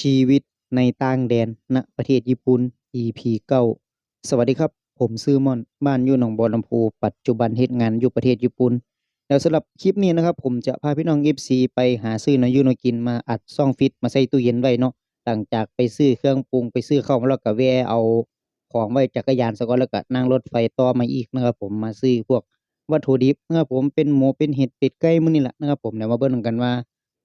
ชีวิตในต่างแดนณประเทศญี่ปุ่น EP 9 สวัสดีครับ ผมชื่อม่อน บ้านอยู่หนองบัวลำพูปัจจุบันเฮ็ดงานอยู่ประเทศญี่ปุ่น แล้วสำหรับคลิปนี้นะครับ ผมจะพาพี่น้อง FC ไปหาซื้อนวอยู่แนกินมาอัดช่องฟิตมาใส่ตู้เย็นไว้เนาะหลังจากไปซื้อเครื่องปรุงไปซื้อข้าวมาแล้วก็แวะเอาของไว้จักรยานซะก่อนแล้วก็นั่งรถไฟต่อมาอีกนะครับผมมาซื้อพวกวัตถุดิบนะครับผมเป็นหมูเป็นเห็ดเป็ดไก่มื้อนี้ล่ะนะครับผมเดี๋ยวมาเบิ่งนำกันว่า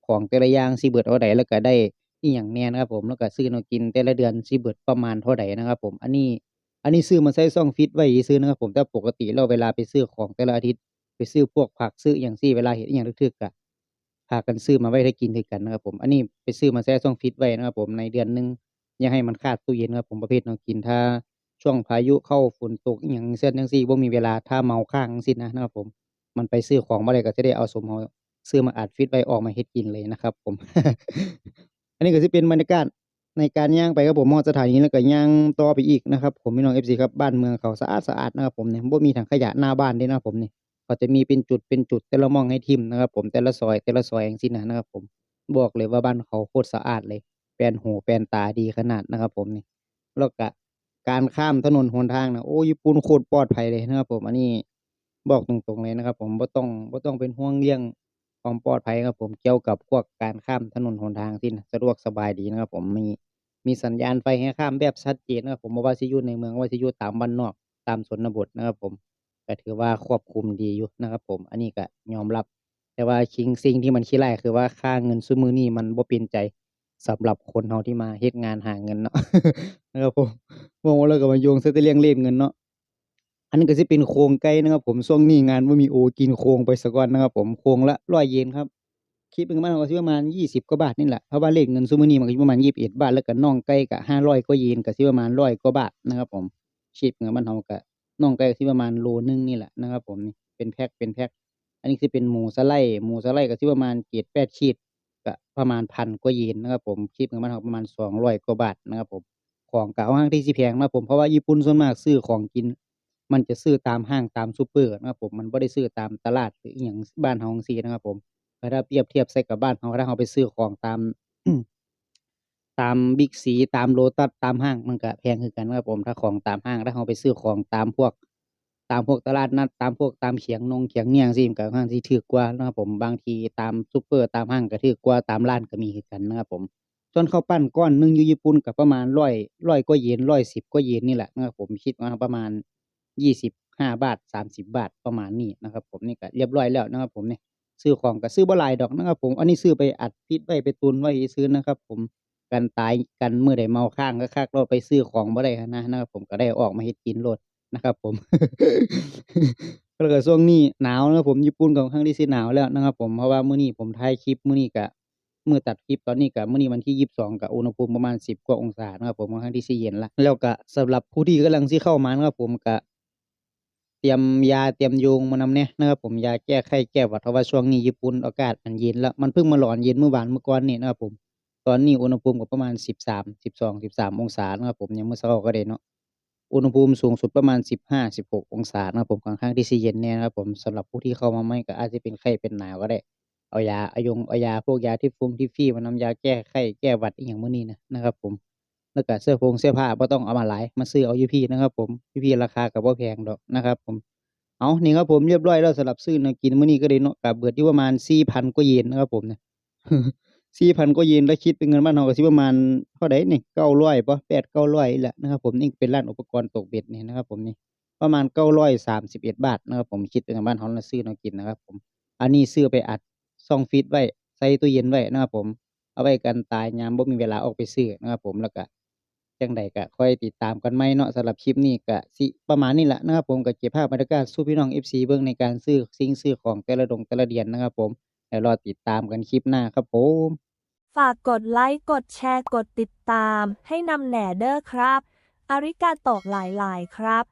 ของแต่ละอย่างสิเบิดเท่าใดแล้วก็ได้ อิหยังแหน่นะครับผมแล้วก็ซื้อแนวกินแต่ละเดือนสิเบิดประมาณเท่าใดนะครับผมอันนี้อันนี้ซื้อมาใส่ช่องฟิตไว้ซื่อนะครับผมแต่ปกติแล้วเวลาไปซื้อของแต่ละอาทิตย์ไปซื้อพวกผักซื้ออิหยังซี้เวลาเฮ็ดอิหยังทึกๆก็พากันซื้อมาไว้ให้กินคือกันนะครับผมอันนี้ไปซื้อมาใส่ช่องฟิตไว้นะครับผมในเดือนหนึ่งอย่าให้มันขาดตู้เย็นครับผมประเภทแนวกินถ้าช่วงพายุเข้าฝนตกอิหยังเช่นจั่างซี้บ่มีเวลาถ้าเมาค้างจั่งซี้นะนะครับผมมันไปซื้อของบ่ได้ก็จะได้เอาสมเฮาซื้อมาอัดฟิตไว้ออกมาเฮ็ดกินเลยนะครับ ผม อันนี้ก็สิเป็นบรรยากาศในการย่างไปครับผมฮอดสถานีแล้วก็ย่างต่อไปอีกนะครับ ผมพี่น้อง FC ครับบ้านเมืองเขาสะอาดๆนะครับผมเนี่ยบ่มีถังขยะหน้าบ้านเดะนะครับผมเนี่ยเขาจะมีเป็นจุดเป็นจุดแต่ละมองให้ทิมนะครับ ผมแต่ละซอยแต่ละซอยจั่งซี้นะนะครับ ผมบอกเลยว่าบ้านเขาโคตรสะอาดเลยแปลนหูแปลนตาดีขนาดนะครับ ผมนี่แล้วก็การข้ามถนนหนทางนะโอ้ญี่ปุ่นโคตรปลอดภัยเลยนะครับ ผมอันนี้บอกตรงๆเลยนะครับ ผมบ่ต้องบ่ต้องเป็นห่วงเรื่อง ความปลอดภัยครับผมเกี่ยวกับพวกการข้ามถนนหนทางซี้นะสะดวกสบายดีนะครับผมมีมีสัญญาณไฟให้ข้ามแบบชัดเจนนะครับผมว่าสิอยู่ในเมืองว่าสิอยู่ตามบ้านนอกตามชนบทนะครับผมก็ถือว่าครอบคุมดีอยู่นะครับผม อันนี้ก็ยอมรับ แต่ว่าคิงสิ่งที่มันขี้ร้ายคือว่าค่าเงินซุมื้อนี้มันบ่เป็นใจสำหรับคนเราที่มาเฮ็ดงานหาเงินเนาะนะครับผมเว้าแล้วก็มาโยงใส่แต่เรื่องเลขเงินเนาะ อันนี้ก็สิเป็นโครงไก่นะครับ ผมช่วงนี้งานบ่ามีโอกินโครงไปซะก่อนนะครับ ผมโครงละ100เยนครับคิดเป็นเงินบ้านเราก็สิประมาณ20กว่าบาทนี่แหละเพราะว่าเลขเงินซุมื้อนี้มันก็ประมาณ21บเอ็ดบาทแล้วก็น่องไก่ก็500กว่าเยนก็สิประมาณ100กว่าบาทนะครับ ผมคิดเงินบ้านเราก็น่องไก่ก็สิประมาณโลนึงนี่แหละนะครับ ผมนี่เป็นแพ็กเป็นแพ็กอันนี้สิเป็นหมูสไลด์หมูสไลด์ก็สิประมาณเกรด8ขีดก็ประมาณ1,000กว่าเยนนะครับ ผมคิดเป็นเงินบ้านเราประมาณ200กว่าบาทนะครับ ผมของก็ค่อนข้างที่สิแพงนะผมเพราะว่าญี่ปุ่นส่วนมากซื้อของกิน มันจะซื้อตามห้างตามซูเปอร์นะครับผมมันบ่ได้ซื้อตามตลาดหรืออิหยังบ้านเราจั่งซีนะครับผมถ้าเปรียบเทียบใส่กับบ้านเราถ้าเราไปซื้อของตามตาม Big C ตาม Lotus's ตามห้างมันก็แพงคือกันครับผมถ้าของตามห้างถ้าเราไปซื้อของตามพวก ตามพวกตลาดนัดตามพวกตามเขียงนงเขียงเนียงซีมันก็ค่อนข้างที่ถูกกว่านะครับผมบางทีตามซูเปอร์ตามห้างก็ถูกกว่าตามร้านก็มีคือกันนะครับผมส่วนข้าวปั้นก้อนนึ่งอยู่ญี่ปุ่นก็ประมาณ100 100กว่าเยน110กว่าเยนนี่แหละนะครับผมคิดว่าประมาณ 25บห้าบาท30บบาทประมาณนี้นะครับ ผมนี่ก็เรียบร้อยแล้วนะครับ ผมเนี่ยซื้อของก็ซื้อบ่หลายดอกนะครับ ผมอันนี้ซื้อไปอัดฟิตไว้ไปตุนไว้ซื่อนะครับ ผมกันตายกันมื้อใดเมาค้างก็คักๆแล้วไปซื้อของบ่ได้นะนะครับผมก็ได้ออกมาเฮ็ดกินโลดนะครับ ผมแล้วก็ช่วงนี้หนาวนะครับผมญี่ปุ่นก็ค่อนข้างที่สิหนาวแล้วนะครับ ผมเพราะว่ามื้อนี้ผมถ่ายคลิปมื้อนี้ก็มื้อตัดคลิปตอนนี้ก็มื้อนี้วันที่22ก็อุณหภูมิประมาณ10กว่าองศานะครับผมค่อนข้างที่สิเย็นล้วแล้วก็สำหรับผู้ที่กำลังสิเข้ามานะครับผมก็ เตรียมยาเตรียมโยงมานำแหน่นะครับผมยาแก้ไข้แก้หวัดเพราะว่าช่วงนี้ญี่ปุ่นอากาศมันเย็นแล้วมันเพิ่งมาร้อนเย็นเมื่อวานเมื่อก่อนนี่นะครับผมตอนนี้อุณหภูมิก็ประมาณ13 12 13องศานะครับผมยามมื้อเช้าก็ได้เนาะอุณหภูมิสูงสุดประมาณ15 16องศานะครับผมค่อนข้างที่สิเย็นแน่นะครับผมสำหรับผู้ที่เข้ามาใหม่ก็อาจสิเป็นไข้เป็นหนาวก็ได้เอายาอายงเอายาพวกยาที่ฟุ้งที่ฟรีมานำยาแก้ไข้แก้หวัดอิหยังมื้อนี้นะนะครับผม แล้วก็เสื้อผงเสื้อผ้าบ่ต้องเอามาหลายมาซื้อเอาอยู่พี่นะครับ ผมอยู่พี่ราคาก็บ่แพงดอกนะครับ ผมเอานี่ครับผมเรียบร้อยแล้วสำหรับซื้อนวกินมื้อนี้ก็ได้เนาะก็เบิดอยู่ประมาณ4,000กว่าเยนนะครับผมเนี่ย4,000กว่าเยนแล้วคิดเป็นเงินบ้านเราก็สิประมาณเท่าใดนี่900บ่8-900นี่แหละนะครับ ผมนี่เป็นร้านอุปกรณ์ตกเบ็ดนี่นะครับ ผมนี่ประมาณ931บเอ็ดบาทนะครับ ผมคิดเป็นเงินบ้านเราซื้อนวกินนะครับ ผม อันนี้ซื้อไปอัดช่องฟิตไว้ใส่ตู้เย็นไว้นะครับ ผม เอาไว้กันตายยามบ่มีเวลาออกไปซื้อนะครับ ผมแล้วก็ จังใดก็ค่อยติดตามกันไหมเนาะสำหรับคลิปนี้ก็สิประมาณนี้แหละนะครับผมก็เก็บภาพบรรยากาศสู้พี่น้อง FC เบื้องในการซื้อสิ่งซื้อของแต่ละดงแต่ละเดือนนะครับผมแล้วรอติดตามกันคลิปหน้าครับผมฝากกดไลค์กดแชร์กดติดตาม ให้นำแหน่เด้อครับ อาริกาโตกหลายๆ ครับ